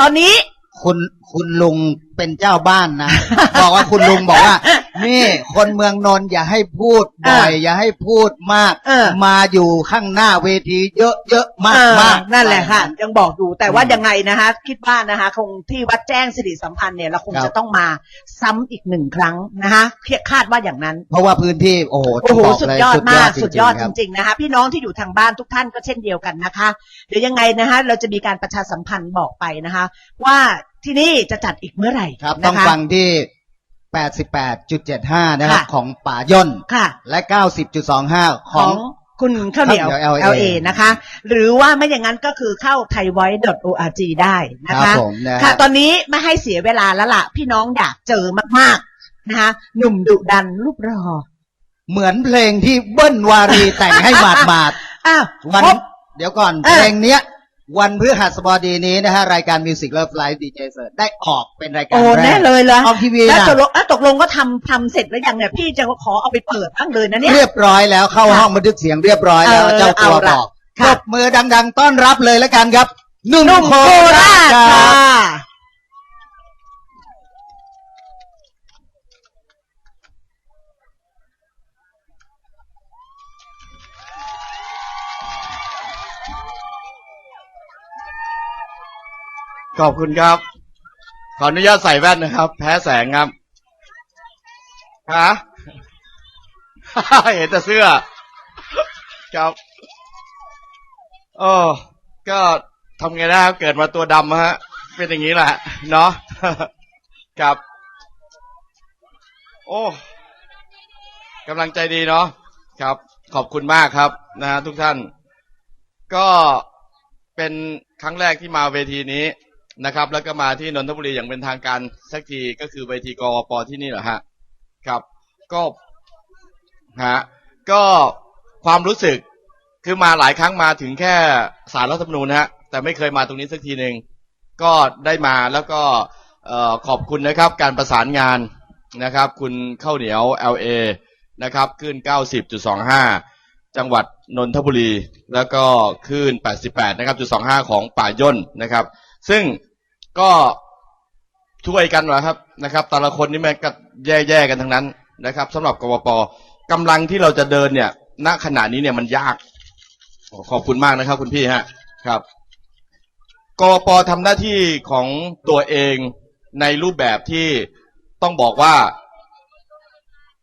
ตอนนี้ คุณคุณลุงเป็นเจ้าบ้านนะ บอกว่าคุณลุงบอกว่า นี่คนเมืองนนท์อย่าให้พูดบ่อยเอออย่าให้พูดมาก เออ มาอยู่ข้างหน้าเวทีเยอะเยอะๆมาก เออมากนั่นแหละค่ะ ยังบอกอยู่แต่ว่าอืมยังไงนะคะ คิดว่านะคะ คงที่วัดแจ้งสิริสัมพันธ์เนี่ยเราคงครับ จะต้องมาซ้ำอีกหนึ่งครั้งนะคะคาดว่าอย่างนั้น เพราะว่าพื้นที่โอ้โหโอ้โหต้องบกสุดเลยยอดมากจริงๆสุดยอดคจรับริง ๆ นะคะพี่น้องที่อยู่ทางบ้านทุกท่านก็เช่นเดียวกันนะคะ เดี๋ยวยังไงนะคะ เราจะมีการประชาสัมพันธ์บอกไปนะคะ ว่าที่นี่จะจัดอีกเมื่อไหร่ครับนะคะต้องฟังที่ 88.75 นะครับ ค่ะ ของป่าย่น ค่ะ และ 90.25 ขขอองง คุณข้าวเหนียว ข้าวเหนียว LA นะคะ หรือว่าไม่อย่างนั้นก็คือเข้า thaivoice.org ได้นะครัคะบผมนะค่ะ ฮะ ตอนนี้ไม่ให้เสียเวลาแล้วล่ะ พี่น้องอยากเจอมากๆนะคะหนุ่มดุดันรูปรอเหมือนเพลงที่เบิ้ลวารีแต่งให้หมาดหมาดอ้าวๆวันครบเดี๋ยวก่อน เออ เพลงเนี้ย วันพฤหัสบดีนี้นะฮะ รายการ Music Love Live DJ เสิร์ได้ออกเป็นรายการโอ้แรแน่กเลยเหรอออกทีวีแล้วนะตกลงอะตกลงก็ทำทำเสร็จแล้วยังเนี่ยพี่จะขอเอาไปเปิดบ้างเลยนะเนี่ย เรียบร้อยแล้วเข้าค่ะห้องบันทึกเสียงเรียบร้อยแล้วเออเจ้าตัวเอาละบอกปรค่ะ บมือดัง ๆ ต้อนรับเลยแล้วกันครับหนุ่มหนุ่มโคโคราราชชคค่ะรับ ขอบคุณครับ ขออนุญาตใส่แว่นนะครับ แพ้แสงครับฮะเห็นแต่เสื้อ ครับโอ้ก็ทำไงนะครับ เกิดมาตัวดำฮะ เป็นอย่างนี้แหละ เนาะครับ โอ้กำลังใจดีเนาะครับ ขอบคุณมากครับ นะฮะทุกท่าน ก็เป็นครั้งแรกที่มาเวทีนี้ นะครับ แล้วก็มาที่นนทบุรีอย่างเป็นทางการสักทีก็คือเวทีกอปที่นี่แหละฮะครับก็ฮะก็ความรู้สึกคือมาหลายครั้งมาถึงแค่สารรัฐธรรมนูญนะฮะแต่ไม่เคยมาตรงนี้สักทีหนึ่งก็ได้มาแล้วก็ขอบคุณนะครับการประสานงานนะครับ คุณข้าวเหนียว LA นะครับขึ้น 90.25 จังหวัดนนทบุรี แล้วก็คลื่น88 นะครับจุด25 ของป่าย่นนะครับ ซึ่ง ก็ช่วยกันนะครับนะครับ แต่ละคนนี่แม่งก็แย่ๆกันทั้งนั้นนะครับสำหรับกวปกำลังที่เราจะเดินเนี่ย ณขณะนี้เนี่ยมันยากขอบคุณมากนะครับ คุณพี่ฮะครับกปทำหน้าที่ของตัวเองในรูปแบบที่ต้องบอกว่า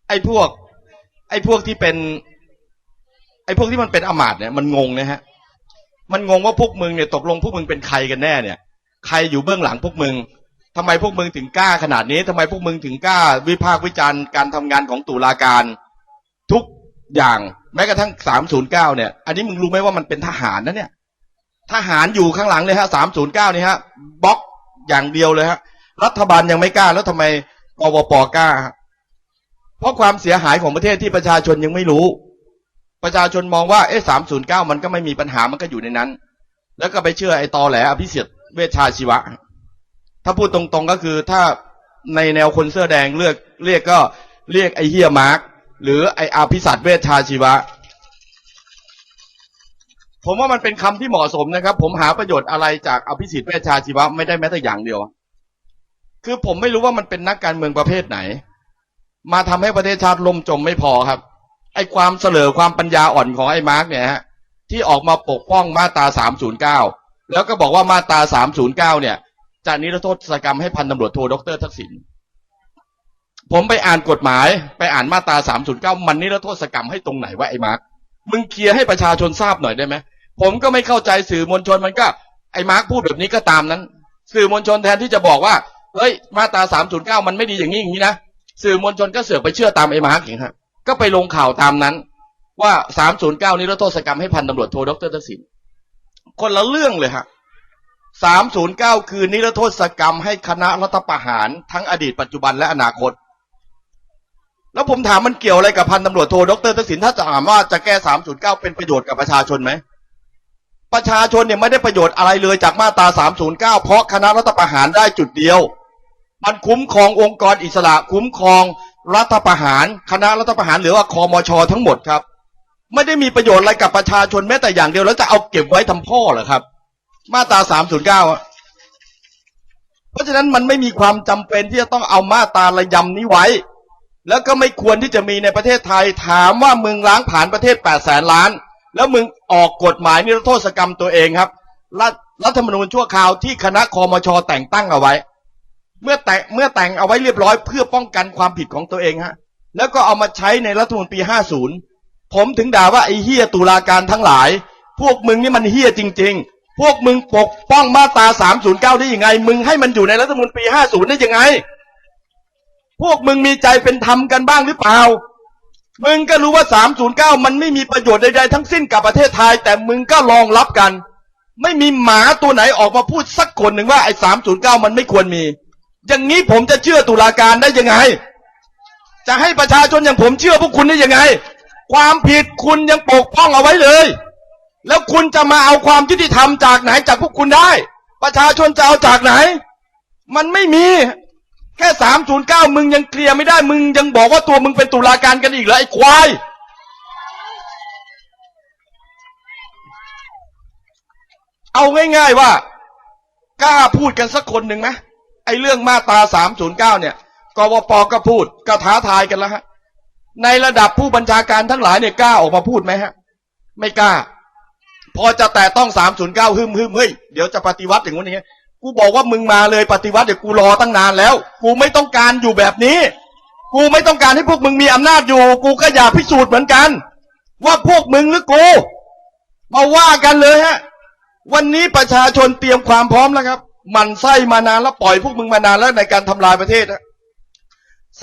ไอ้พวก ไอ้พวกที่เป็น ไอ้พวกที่มันเป็นอมาตเนี่ยมันงงนะฮะมันงงว่าพวกมึงเนี่ยตกลงพวกมึงเป็นใครกันแน่เนี่ย ใครอยู่เบื้องหลังพวกมึงทำไมพวกมึงถึงกล้าขนาดนี้ทำไมพวกมึงถึงกล้า วิพากษ์วิจารณ์การทำงานของตุลาการ ทุกอย่างแม้กระทั่งสามศูนย์เก้าเนี่ย อันนี้มึงรู้ไหมว่ามันเป็นทหารนะเนี่ยทหารอยู่ข้างหลังเลยฮะสามศูนย์เก้านี่ฮะบล็อกอย่างเดียวเลยฮะรัฐบาลยังไม่กล้าแล้วทำไมกวปกล้า เพราะความเสียหายของประเทศที่ประชาชนยังไม่รู้ ประชาชนมองว่าเอ๊ะสามศูนย์เก้ามันก็ไม่มีปัญหามันก็อยู่ในนั้น แล้วก็ไปเชื่อไอ้ตอแหลอภิสิทธิ์ เวชชาชีวะ ถ้าพูดตรงๆก็คือถ้าในแนวคนเสื้อแดงเลือกเรียกก็เรียกไอเฮียมาร์กหรือไอ้อภิสัตเวชชาชีวะ ผมว่ามันเป็นคำที่เหมาะสมนะครับ ผมหาประโยชน์อะไรจากอภิสิทธิ์เวชชาชีวะไม่ได้แม้แต่อย่างเดียว คือผมไม่รู้ว่ามันเป็นนักการเมืองประเภทไหน มาทำให้ประเทศชาติล่มจมไม่พอครับ ไอความเสลอความปัญญาอ่อนของไอ้มาร์กเนี่ยฮะที่ออกมาปกป้องมาตรา 309 แล้วก็บอกว่ามาตรา309เก้าเนี่ยจะนิรโทษกรรมให้พันตำรวจโทดรทักษิณผมไปอ่านกฎหมาย ไปอ่านมาตรา309มันนิรโทษกรรมให้ตรงไหนวะไอ้มาร์กมึงเคลียร์ให้ประชาชนทราบหน่อยได้ไหมผมก็ไม่เข้าใจสื่อมวลชนมันก็ ไอ้มาร์กพูดแบบนี้ก็ตามนั้น สื่อมวลชนแทนที่จะบอกว่าเฮ้ยมาตรา309มันไม่ดีอย่างนี้อย่างนี้นะสื่อมวลชนก็เสือกไปเชื่อตามไอ้มาร์กอย่างฮะก็ไปลงข่าวตามนั้น ว่า309นิรโทษกรรมให้พันตำรวจโทดรทักษิณ คนละเรื่องเลยฮะ309คือนิรโทษกรรมให้คณะรัฐประหารทั้งอดีตปัจจุบันและอนาคต แล้วผมถามมันเกี่ยวอะไรกับพันตำรวจโทดรทักษิณถ้าจะถามว่าจะแก้309เป็นประโยชน์กับประชาชนไหม ประชาชนเนี่ยไม่ได้ประโยชน์อะไรเลยจากมาตรา309เพราะคณะรัฐประหารได้จุดเดียว มันคุ้มครององค์กรอิสระคุ้มครองรัฐประหาร คณะรัฐประหารหรือว่าคอมชทั้งหมดครับ ไม่ได้มีประโยชน์อะไรกับประชาชนแม้แต่อย่างเดียวแล้วจะเอาเก็บไว้ทำพ่อเหรอครับ มาตรา309อะเพราะฉะนั้นมันไม่มีความจำเป็นที่จะต้องเอามาตราระยำนี้ไว้ แล้วก็ไม่ควรที่จะมีในประเทศไทยถามว่ามึงล้างผ่านประเทศแปดแสนล้าน แล้วมึงออกกฎหมายนิรโทษกรรมตัวเองครับรัฐรัฐธรรมนูญชั่วคราวที่คณะคอมชแต่งตั้งเอาไว้ เมื่อแต่เมื่อแต่งเอาไว้เรียบร้อย เพื่อป้องกันความผิดของตัวเองฮะแล้วก็เอามาใช้ในรัฐธรรมนูญปี 50 ผมถึงด่าว่าไอ้เฮียตุลาการทั้งหลาย พวกมึงนี่มันเฮียจริง ๆ พวกมึงปกป้องมาตรา309 ได้ยังไง มึงให้มันอยู่ในรัฐธรรมนูญปี50 ได้ยังไง พวกมึงมีใจเป็นธรรมกันบ้างหรือเปล่า มึงก็รู้ว่า 309 มันไม่มีประโยชน์ใดๆทั้งสิ้นกับประเทศไทย แต่มึงก็รองรับกัน ไม่มีหมาตัวไหนออกมาพูดสักคนหนึ่งว่าไอ้309 มันไม่ควรมี อย่างนี้ผมจะเชื่อตุลาการได้ยังไง จะให้ประชาชนอย่างผมเชื่อพวกคุณได้ยังไง ความผิดคุณยังปกป้องเอาไว้เลย แล้วคุณจะมาเอาความยุติธรรมจากไหนจากพวกคุณได้ ประชาชนจะเอาจากไหน มันไม่มีแค่สามศูนย์เก้ามึงยังเคลียร์ไม่ได้มึงยังบอกว่าตัวมึงเป็นตุลาการกันอีกเหรอไอ้ควายเอาง่ายๆว่ากล้าพูดกันสักคนหนึ่งไหมไอ้เรื่องมาตราสามศูนย์เก้าเนี่ยกวปก็พูดก็ท้าทายกันแล้วฮะ ในระดับผู้บัญชาการทั้งหลายเนี่ยกล้าออกมาพูดไหมฮะ ไม่กล้า พอจะแตะต้องสามศูนย์เก้าฮึมฮึมเฮ้ยเดี๋ยวจะปฏิวัติอย่างนู้นอย่างนี้กูบอกว่ามึงมาเลยปฏิวัติเดี๋ยวกูรอตั้งนานแล้ว กูไม่ต้องการอยู่แบบนี้ กูไม่ต้องการให้พวกมึงมีอำนาจอยู่ กูก็อยากพิสูจน์เหมือนกัน ว่าพวกมึงหรือกูมาว่ากันเลยฮะ วันนี้ประชาชนเตรียมความพร้อมแล้วครับ มันไส้มานานแล้วปล่อยพวกมึงมานานแล้วในการทำลายประเทศฮะ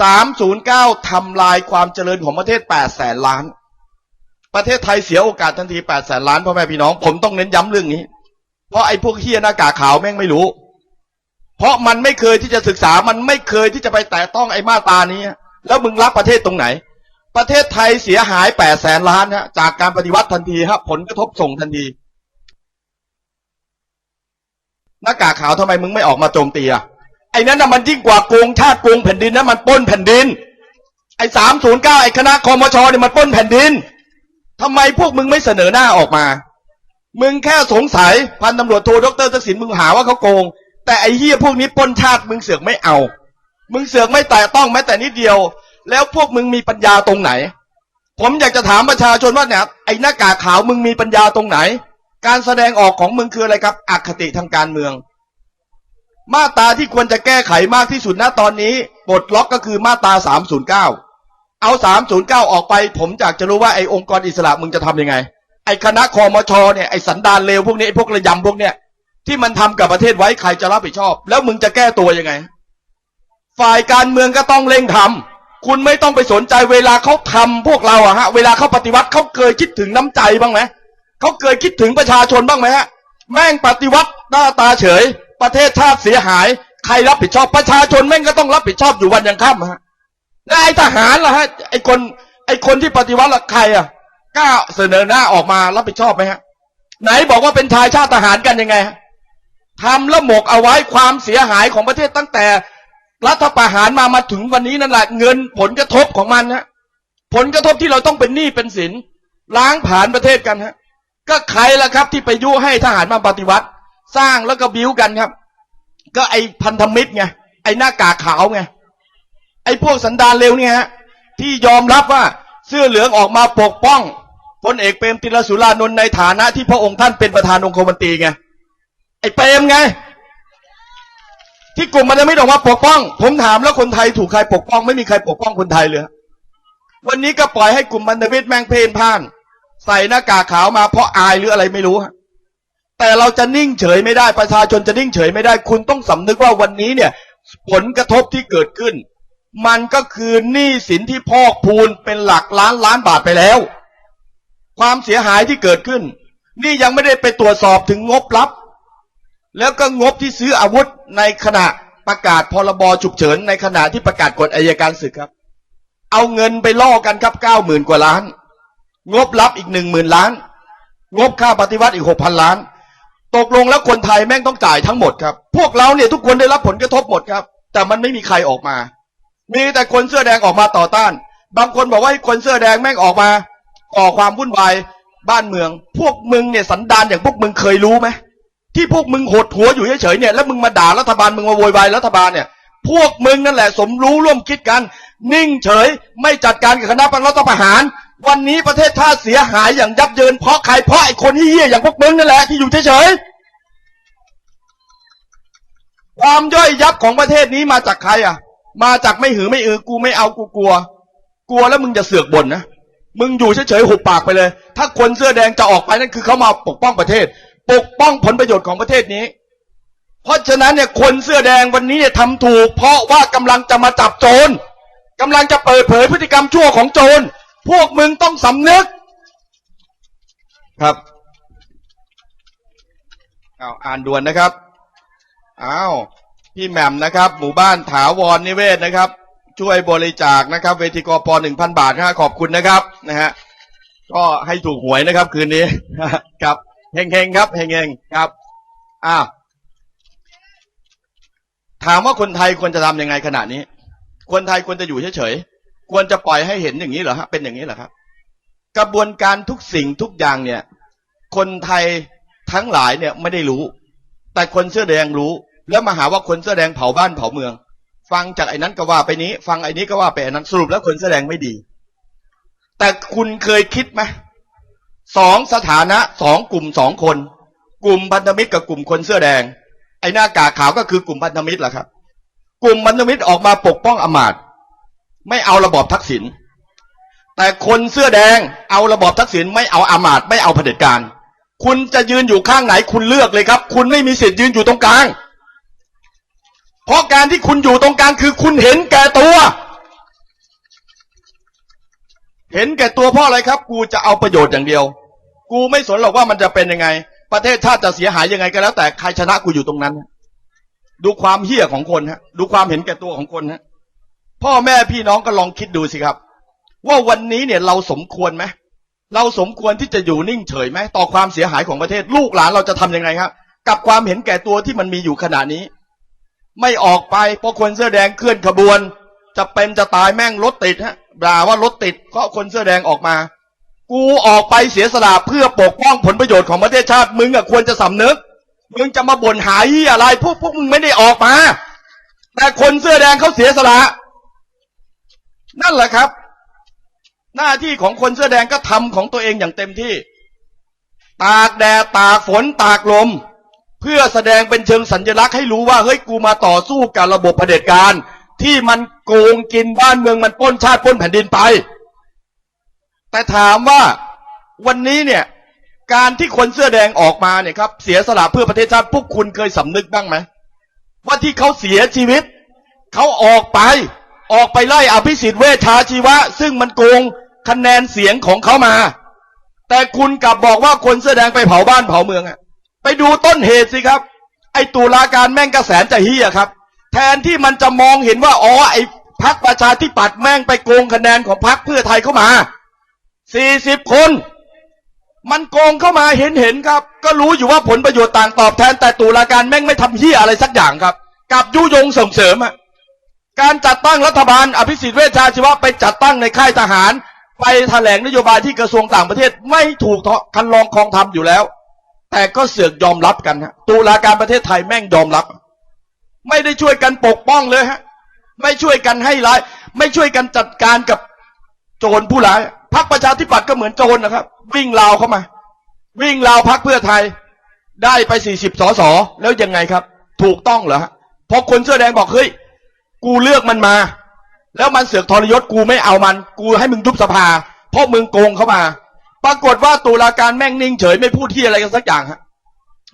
สามศูนย์เก้าทำลายความเจริญของประเทศแปดแสนล้าน ประเทศไทยเสียโอกาสทันทีแปดแสนล้านพ่อแม่พี่น้อง ผมต้องเน้นย้ำเรื่องนี้ เพราะไอ้พวกเฮียหน้ากากขาวแม่งไม่รู้ เพราะมันไม่เคยที่จะศึกษา มันไม่เคยที่จะไปแตะต้องไอ้มาตานี้ แล้วมึงรับประเทศตรงไหน ประเทศไทยเสียหายแปดแสนล้านฮะจากการปฏิวัติทันทีครับผลกระทบส่งทันทีหน้ากากขาวทำไมมึงไม่ออกมาโจมตีอะ ไอ้นั้นน่ะมันยิ่งกว่าโกงชาติโกงแผ่นดินนะมันป้นแผ่นดิน ไอ้สามศูนย์เก้าไอ้คณะคอมชเนี่ยมันป้นแผ่นดินทำไมพวกมึงไม่เสนอหน้าออกมา มึงแค่สงสัยพันตำรวจโทดรทักษิณมึงหาว่าเขาโกง แต่ไอ้เหี้ยพวกนี้ป้นชาติมึงเสือกไม่เอา มึงเสือกไม่แตะต้องแม้แต่นิดเดียว แล้วพวกมึงมีปัญญาตรงไหน ผมอยากจะถามประชาชนว่าเนี่ยไอ้หน้ากากขาวมึงมีปัญญาตรงไหน การแสดงออกของมึงคืออะไรครับอคติทางการเมือง มาตราที่ควรจะแก้ไขมากที่สุดณตอนนี้ปลดล็อกก็คือมาตรา309 เอา 309 ออกไป ผมอยากจะรู้ว่าไอ้องค์กรอิสระมึงจะทำยังไง ไอ้คณะคอมชเนี่ยไอ้สันดานเลวพวกนี้ไอ้พวกระยำพวกเนี้ยที่มันทำกับประเทศไว้ใครจะรับผิดชอบ แล้วมึงจะแก้ตัวยังไง ฝ่ายการเมืองก็ต้องเร่งทำคุณไม่ต้องไปสนใจเวลาเขาทำพวกเราอะฮะเวลาเขาปฏิวัติเขาเคยคิดถึงน้ำใจบ้างไหมเขาเคยคิดถึงประชาชนบ้างไหมฮะแม่งปฏิวัติหน้าตาเฉย ประเทศชาติเสียหาย ใครรับผิดชอบประชาชนแม่งก็ต้องรับผิดชอบอยู่วันยังค่ำฮะแล้วไอ้ทหารล่ะฮะไอ้คน ไอ้คนที่ปฏิวัติละใครอะกล้าเสนอหน้าออกมารับผิดชอบไหมฮะ ไหนบอกว่าเป็นชายชาติทหารกันยังไงฮะทำแล้วหมกเอาไว้ความเสียหายของประเทศตั้งแต่รัฐประหารมามาถึงวันนี้นั่นแหละเงินผลกระทบของมันฮะผลกระทบที่เราต้องเป็นหนี้เป็นสินล้างผ่านประเทศกันฮะ ก็ใครล่ะครับที่ไปยุให้ทหารมาปฏิวัติ สร้างแล้วก็บิ้วกันครับ ก็ไอพันธมิตรไงไอหน้ากากขาวไงไอพวกสันดานเลวเนี่ยฮะที่ยอมรับว่าเสื้อเหลืองออกมาปกป้องพลเอกเปรมติลสุรานนท์ในฐานะที่พระองค์ท่านเป็นประธานองคมนตรีไงไอเปรมไง ที่กลุ่มมันจะไม่ออกมาปกป้อง ผมถามแล้วคนไทยถูกใครปกป้อง ไม่มีใครปกป้องคนไทยเลยวันนี้ก็ปล่อยให้กลุ่มพันธมิตรแมงเพลนพ่าน ใส่หน้ากากขาวมาเพราะอายหรืออะไรไม่รู้ฮะ แต่เราจะนิ่งเฉยไม่ได้ประชาชนจะนิ่งเฉยไม่ได้ คุณต้องสำนึกว่าวันนี้เนี่ย ผลกระทบที่เกิดขึ้น มันก็คือหนี้สินที่พอกพูนเป็นหลักล้านล้านบาทไปแล้ว ความเสียหายที่เกิดขึ้น นี่ยังไม่ได้ไปตรวจสอบถึงงบลับ แล้วก็งบที่ซื้ออาวุธในขณะประกาศพรบฉุกเฉินในขณะที่ประกาศกฎอายการศึกครับ เอาเงินไปล่อกันครับเก้าหมื่นกว่าล้าน งบลับอีกหนึ่งหมื่นล้าน งบค่าปฏิวัติอีกหกพันล้าน ตกลงแล้วคนไทยแม่งต้องจ่ายทั้งหมดครับ พวกเราเนี่ยทุกคนได้รับผลกระทบหมดครับ แต่มันไม่มีใครออกมา มีแต่คนเสื้อแดงออกมาต่อต้าน บางคนบอกว่าให้คนเสื้อแดงแม่งออกมาก่อความวุ่นวายบ้านเมือง พวกมึงเนี่ยสันดานอย่างพวกมึงเคยรู้ไหมที่พวกมึงหดหัวอยู่เฉยๆเนี่ยแล้วมึงมาด่ารัฐบาลมึงมาโวยวายรัฐบาลเนี่ย พวกมึงนั่นแหละสมรู้ร่วมคิดกัน นิ่งเฉยไม่จัดการกับคณะรัฐประหาร วันนี้ประเทศชาติเสียหายอย่างยับเยินเพราะใครเพราะไอ้คนเหี้ยๆอย่างพวกมึงนั่นแหละที่อยู่เฉยๆความย่อยยับของประเทศนี้มาจากใครอะ มาจากไม่หือไม่อือกูไม่เอากูกลัว กลัวแล้วมึงจะเสือกบ่นนะมึงอยู่เฉยๆหุบปากไปเลย ถ้าคนเสื้อแดงจะออกไปนั่นคือเขามาปกป้องประเทศ ปกป้องผลประโยชน์ของประเทศนี้ เพราะฉะนั้นเนี่ยคนเสื้อแดงวันนี้เนี่ยทำถูก เพราะว่ากำลังจะมาจับโจรกำลังจะเปิดเผยพฤติกรรมชั่วของโจร พวกมึงต้องสำนึก ครับเอาอ่านด่วนนะครับอ้าวพี่แหม่มนะครับ หมู่บ้านถาวรนิเวศนะครับ ช่วยบริจาคนะครับ เวทีกอปหนึ่งพันบาทนะขอบคุณนะครับนะฮะก็ให้ถูกหวยนะครับ คืนนี้ครับเฮงๆครับเฮงๆครับอ้าวถามว่าคนไทยควรจะทำยังไงขณะนี้ คนไทยควรจะอยู่เฉยๆ ควรจะปล่อยให้เห็นอย่างนี้เหรอฮะเป็นอย่างนี้เหรอครับ กระบวนการทุกสิ่งทุกอย่างเนี่ย คนไทยทั้งหลายเนี่ยไม่ได้รู้ แต่คนเสื้อแดงรู้ แล้วมาหาว่าคนเสื้อแดงเผาบ้านเผาเมือง ฟังจากไอ้นั้นก็ว่าไปนี้ ฟังไอ้นี้ก็ว่าไปอ้นั้นสรุปแล้วคนเสื้อแดงไม่ดี แต่คุณเคยคิดไหมสองสถานะสองกลุ่มสองคน กลุ่มพันธมิตรกับกลุ่มคนเสื้อแดง ไอ้หน้ากากขาวก็คือกลุ่มพันธมิตรแหละครับ กลุ่มพันธมิตรออกมาปกป้องอมาตย์ ไม่เอาระบอบทักษิณแต่คนเสื้อแดงเอาระบอบทักษิณไม่เอาอำมาตไม่เอาเผด็จการ คุณจะยืนอยู่ข้างไหนคุณเลือกเลยครับ คุณไม่มีสิทธิ์ยืนอยู่ตรงกลาง เพราะการที่คุณอยู่ตรงกลางคือคุณเห็นแก่ตัว เห็นแก่ตัวเพราะอะไรครับ กูจะเอาประโยชน์อย่างเดียว กูไม่สนหรอกว่ามันจะเป็นยังไง ประเทศชาติจะเสียหายยังไงก็แล้ว แต่ใครชนะกูอยู่ตรงนั้น ดูความเหี้ยของคนฮะ ดูความเห็นแก่ตัวของคนฮะ พ่อแม่พี่น้องก็ลองคิดดูสิครับ ว่าวันนี้เนี่ยเราสมควรไหมเราสมควรที่จะอยู่นิ่งเฉยไหมต่อความเสียหายของประเทศลูกหลานเราจะทำยังไงครับ กับความเห็นแก่ตัวที่มันมีอยู่ขณะนี้ ไม่ออกไปเพราะคนเสื้อแดงเคลื่อนขบวน จะเป็นจะตายแม่งรถติดฮะด่าว่ารถติดเพราะคนเสื้อแดงออกมา กูออกไปเสียสละเพื่อปกป้องผลประโยชน์ของประเทศชาติมึงอะควรจะสำนึกมึงจะมาบ่นหายอะไรพวกพวกมึงไม่ได้ออกมา แต่คนเสื้อแดงเขาเสียสละ นั่นแหละครับ หน้าที่ของคนเสื้อแดงก็ทำของตัวเองอย่างเต็มที่ ตากแดดตากฝนตากลม เพื่อแสดงเป็นเชิงสัญลักษณ์ให้รู้ว่าเฮ้ยกูมาต่อสู้กับระบบเผด็จการ ที่มันโกงกินบ้านเมืองมันป้นชาติป้นแผ่นดินไป แต่ถามว่าวันนี้เนี่ยการที่คนเสื้อแดงออกมาเนี่ยครับเสียสละเพื่อประเทศชาติพวกคุณเคยสำนึกบ้างไหมว่าที่เขาเสียชีวิต เขาออกไป ออกไปไล่อภิสิทธิ์เวชชาชีวะ ซึ่งมันโกงคะแนนเสียงของเขามา แต่คุณกลับบอกว่าคนเสื้อแดงไปเผาบ้านเผาเมืองอะไปดูต้นเหตุสิครับ ไอ้ตุลาการแม่งกระแสนจะเฮียครับ แทนที่มันจะมองเห็นว่าอ๋อไอ้พักประชาธิปัตย์แม่งไปโกงคะแนนของพักเพื่อไทยเข้ามาสี่สิบคน มันโกงเข้ามาเห็นเห็นครับ ก็รู้อยู่ว่าผลประโยชน์ต่างตอบแทนแต่ตุลาการแม่งไม่ทำเฮียอะไรสักอย่างครับกลับยุยงส่งเสริมอะ การจัดตั้งรัฐบาลอภิสิทธิ์เวชชาชีวะไปจัดตั้งในค่ายทหาร ไปแถลงนโยบายที่กระทรวงต่างประเทศไม่ถูกคันลองคองทำอยู่แล้ว แต่ก็เสือกยอมรับกันฮะตุลาการประเทศไทยแม่งยอมรับ ไม่ได้ช่วยกันปกป้องเลยฮะไม่ช่วยกันให้ร้าย ไม่ช่วยกันจัดการกับโจรผู้ร้ายพรรคประชาธิปัตย์ก็เหมือนโจรนะครับ วิ่งราวเข้ามา วิ่งราวพรรคเพื่อไทยได้ไปสี่สิบสสแล้วยังไงครับ ถูกต้องเหรอฮะเพราะคนเสื้อแดงบอกเฮ้ย กูเลือกมันมา แล้วมันเสือกทรยศกูไม่เอามัน กูให้มึงยุบสภา เพราะมึงโกงเข้ามา ปรากฏว่าตุลาการแม่งนิ่งเฉยไม่พูดที่อะไรกันสักอย่างฮะ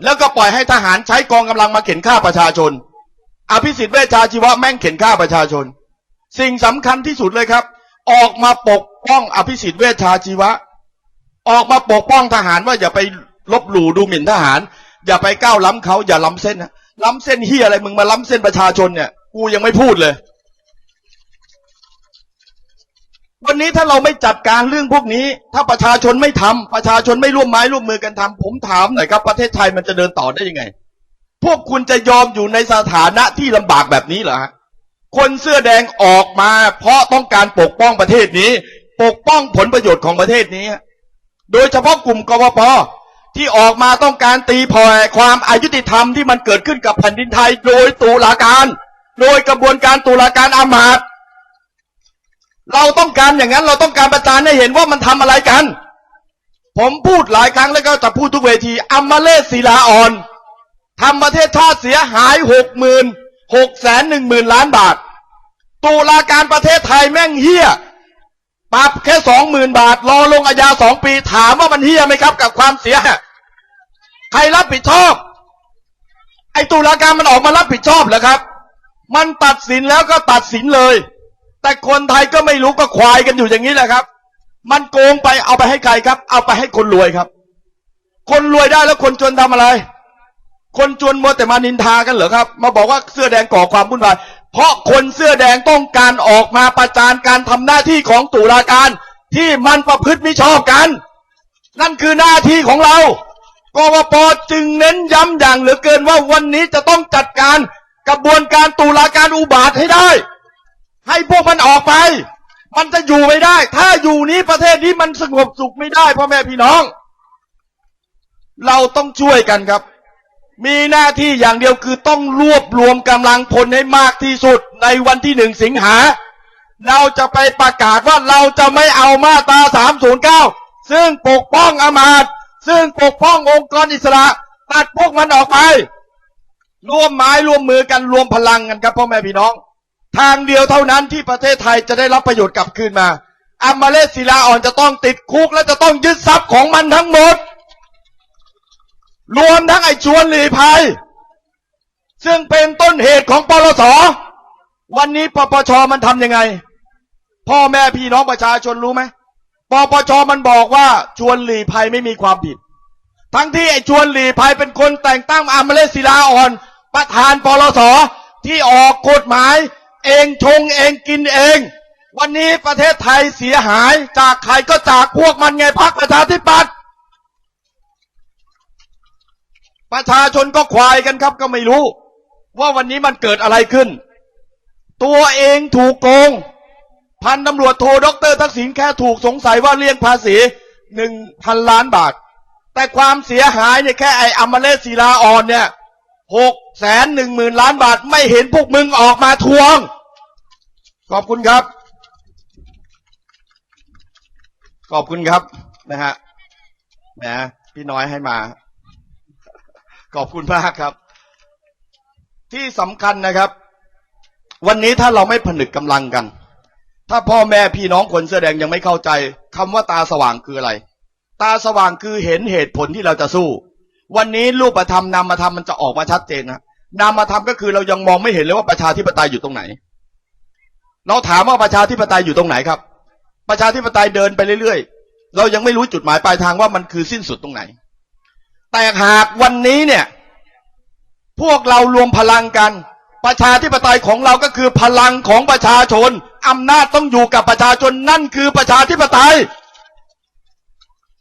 แล้วก็ปล่อยให้ทหารใช้กองกำลังมาเข็นฆ่าประชาชน อภิสิทธิ์เวชชาชีวะแม่งเข็นฆ่าประชาชน สิ่งสำคัญที่สุดเลยครับ ออกมาปกป้องอภิสิทธิ์เวชชาชีวะ ออกมาปกป้องทหารว่าอย่าไปลบหลู่ดูหมิ่นทหาร อย่าไปก้าวล้ำเขาอย่าล้ำเส้นนะล้ำเส้นเฮียอะไรมึงมาล้ำเส้นประชาชนเนี่ย กูยังไม่พูดเลย วันนี้ถ้าเราไม่จัดการเรื่องพวกนี้ ถ้าประชาชนไม่ทำประชาชนไม่ร่วมไม้ร่วมมือกันทำผมถามหน่อยครับ ประเทศไทยมันจะเดินต่อได้ยังไง พวกคุณจะยอมอยู่ในสถานะที่ลำบากแบบนี้เหรอฮะคนเสื้อแดงออกมา เพราะต้องการปกป้องประเทศนี้ ปกป้องผลประโยชน์ของประเทศนี้ โดยเฉพาะกลุ่มกวปที่ออกมาต้องการตีแผ่ความอายุติธรรมที่มันเกิดขึ้นกับแผ่นดินไทยโดยตุลาการ โดยกระบวนการตุลาการอามาตเราต้องการอย่างนั้นเราต้องการประจานให้เห็นว่ามันทำอะไรกัน ผมพูดหลายครั้งแล้วก็จะพูดทุกเวทีอัมมาเลศศิลาอ่อนทำประเทศชาติเสียหายหกหมื่นหกแสนหนึ่งหมื่นล้านบาท ตุลาการประเทศไทยแม่งเฮี้ยปรับแค่สองหมื่นบาท รอลงอาญาสองปีถามว่ามันเฮี้ยไหมครับ กับความเสียใครรับผิดชอบ ไอ้ตุลาการมันออกมารับผิดชอบเหรอครับ มันตัดสินแล้วก็ตัดสินเลย แต่คนไทยก็ไม่รู้ก็ควายกันอยู่อย่างนี้แหละครับ มันโกงไปเอาไปให้ใครครับ เอาไปให้คนรวยครับ คนรวยได้แล้วคนจนทำอะไร คนจนมัวแต่มานินทากันเหรอครับ มาบอกว่าเสื้อแดงก่อความวุ่นวายเพราะคนเสื้อแดงต้องการออกมาประจานการทำหน้าที่ของตุลาการ ที่มันประพฤติไม่ชอบกัน นั่นคือหน้าที่ของเรากวปจึงเน้นย้ำอย่างเหลือเกินว่าวันนี้จะต้องจัดการ กระบวนการตุลาการอุบาทให้ได้ ให้พวกมันออกไป มันจะอยู่ไม่ได้ ถ้าอยู่นี้ประเทศนี้มันสงบสุขไม่ได้พ่อแม่พี่น้อง เราต้องช่วยกันครับ มีหน้าที่อย่างเดียวคือต้องรวบรวมกำลังพลให้มากที่สุดในวันที่หนึ่งสิงหา เราจะไปประกาศว่าเราจะไม่เอามาตรา309 ซึ่งปกป้องอำมาตซึ่งปกป้ององค์กรอิสระ ตัดพวกมันออกไป ร่วมไม้ร่วมมือกันรวมพลังกันครับพ่อแม่พี่น้อง ทางเดียวเท่านั้นที่ประเทศไทยจะได้รับประโยชน์กลับคืนมาอัมมาเลศศิลาอ่อนจะต้องติดคุกและจะต้องยึดทรัพย์ของมันทั้งหมด รวมทั้งไอ้ชวนหลีภัย ซึ่งเป็นต้นเหตุของปลสวันนี้ปปชมันทำยังไง พ่อแม่พี่น้องประชาชนรู้ไหมปปชมันบอกว่าชวนหลีภัยไม่มีความผิด ทั้งที่ไอ้ชวนหลีภัยเป็นคนแต่งตั้งอัมมาเลศศิลาอ่อน ประธานปลสที่ออกกฎหมาย เองชงเองกินเอง วันนี้ประเทศไทยเสียหายจากใครก็จากพวกมันไงพรรคประชาธิปัตย์ประชาชนก็ควายกันครับก็ไม่รู้ ว่าวันนี้มันเกิดอะไรขึ้น ตัวเองถูกโกง พันตำรวจโทรด็อกเตอร์ทักษิณแค่ถูกสงสัยว่าเลี่ยงภาษีหนึ่งพันล้านบาท แต่ความเสียหายเนี่ยแค่ไอ้อมเลศศิลาอ่อนเนี่ย หกแสนหนึ่งหมื่นล้านบาทไม่เห็นพวกมึงออกมาทวง ขอบคุณครับ ขอบคุณครับนะฮะนะพี่น้อยให้มา ขอบคุณมากครับ ที่สำคัญนะครับ วันนี้ถ้าเราไม่ผนึกกำลังกัน ถ้าพ่อแม่พี่น้องคนเสื้อแดงยังไม่เข้าใจคำว่าตาสว่างคืออะไร ตาสว่างคือเห็นเหตุผลที่เราจะสู้ วันนี้รูปธรรมนามธรรมมันจะออกมาชัดเจนนะนามธรรมก็คือเรายังมองไม่เห็นเลยว่าประชาธิปไตยอยู่ตรงไหน เราถามว่าประชาธิปไตยอยู่ตรงไหนครับ ประชาธิปไตยเดินไปเรื่อยๆ เรายังไม่รู้จุดหมายปลายทางว่ามันคือสิ้นสุดตรงไหน แต่หากวันนี้เนี่ย พวกเรารวมพลังกัน ประชาธิปไตยของเราก็คือพลังของประชาชนอำนาจต้องอยู่กับประชาชนนั่นคือประชาธิปไตย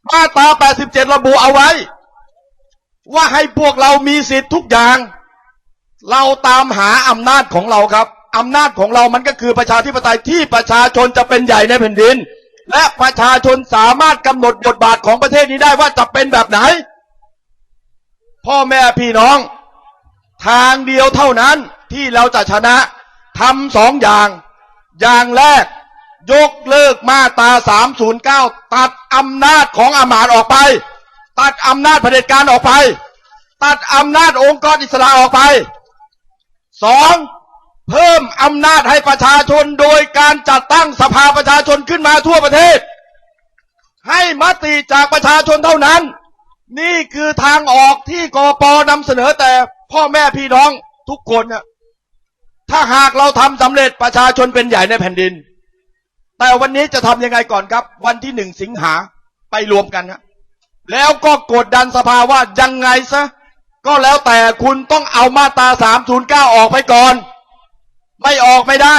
มาตรา 87 ระบุเอาไว้ ว่าให้พวกเรามีสิทธิ์ทุกอย่าง เราตามหาอำนาจของเราครับอำนาจของเรามันก็คือประชาธิปไตยที่ประชาชนจะเป็นใหญ่ในแผ่นดิน และประชาชนสามารถกำหนดบทบาทของประเทศนี้ได้ว่าจะเป็นแบบไหน พ่อแม่พี่น้อง ทางเดียวเท่านั้นที่เราจะชนะทำสองอย่าง อย่างแรก ยกเลิกมาตรา309 ตัดอำนาจของอามาตออกไป ตัดอำนาจเผด็จการออกไป ตัดอำนาจองค์กรอิสระออกไปสองเพิ่มอำนาจให้ประชาชนโดยการจัดตั้งสภาประชาชนขึ้นมาทั่วประเทศ ให้มติจากประชาชนเท่านั้น นี่คือทางออกที่กปนำเสนอแต่พ่อแม่พี่น้องทุกคนเนี่ยถ้าหากเราทำสำเร็จประชาชนเป็นใหญ่ในแผ่นดิน แต่วันนี้จะทำยังไงก่อนครับ วันที่หนึ่งสิงหาไปรวมกันนะ แล้วก็กดดันสภาว่ายังไงซะ ก็แล้วแต่คุณต้องเอามาตรา309 ออกไปก่อน ไม่ออกไม่ได้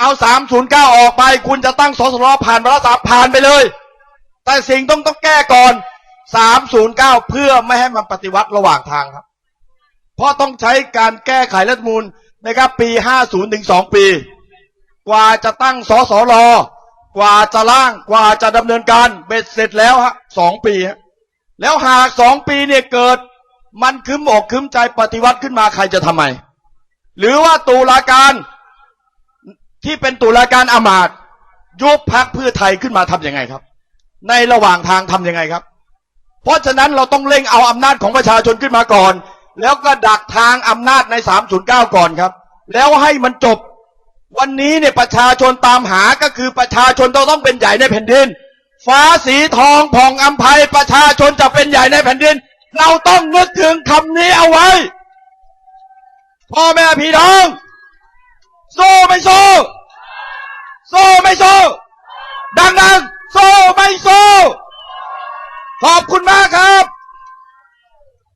เอา 309 ออกไป คุณจะตั้งสสรผ่านวาระสามผ่านไปเลย แต่สิ่งต้องต้องแก้ก่อน 309 เพื่อไม่ให้มันปฏิวัติระหว่างทางครับ เพราะต้องใช้การแก้ไขรัฐมนูลนะครับปี 50ถึง2ปี กว่าจะตั้งสสรกว่าจะร่างกว่าจะดำเนินการเบ็ดเสร็จแล้วฮะสองปีฮะ แล้วหากสองปีเนี่ยเกิด มันคืมอกคืมใจปฏิวัติขึ้นมาใครจะทำไม หรือว่าตุลาการที่เป็นตุลาการอามาตยุบพักเพื่อไทยขึ้นมาทำยังไงครับ ในระหว่างทางทำยังไงครับ เพราะฉะนั้นเราต้องเร่งเอาอำนาจของประชาชนขึ้นมาก่อน แล้วก็ดักทางอำนาจใน 309 ก่อนครับ แล้วให้มันจบ วันนี้เนี่ยประชาชนตามหาก็คือประชาชนต้องต้องเป็นใหญ่ในแผ่นดิน ฟ้าสีทองผ่องอัมภัยประชาชนจะเป็นใหญ่ในแผ่นดิน เราต้องนึกถึงคำนี้เอาไว้ พ่อแม่พี่น้องสู้ไม่สู้สู้ไม่สู้ดังๆสู้ไม่สู้ขอบคุณมากครับ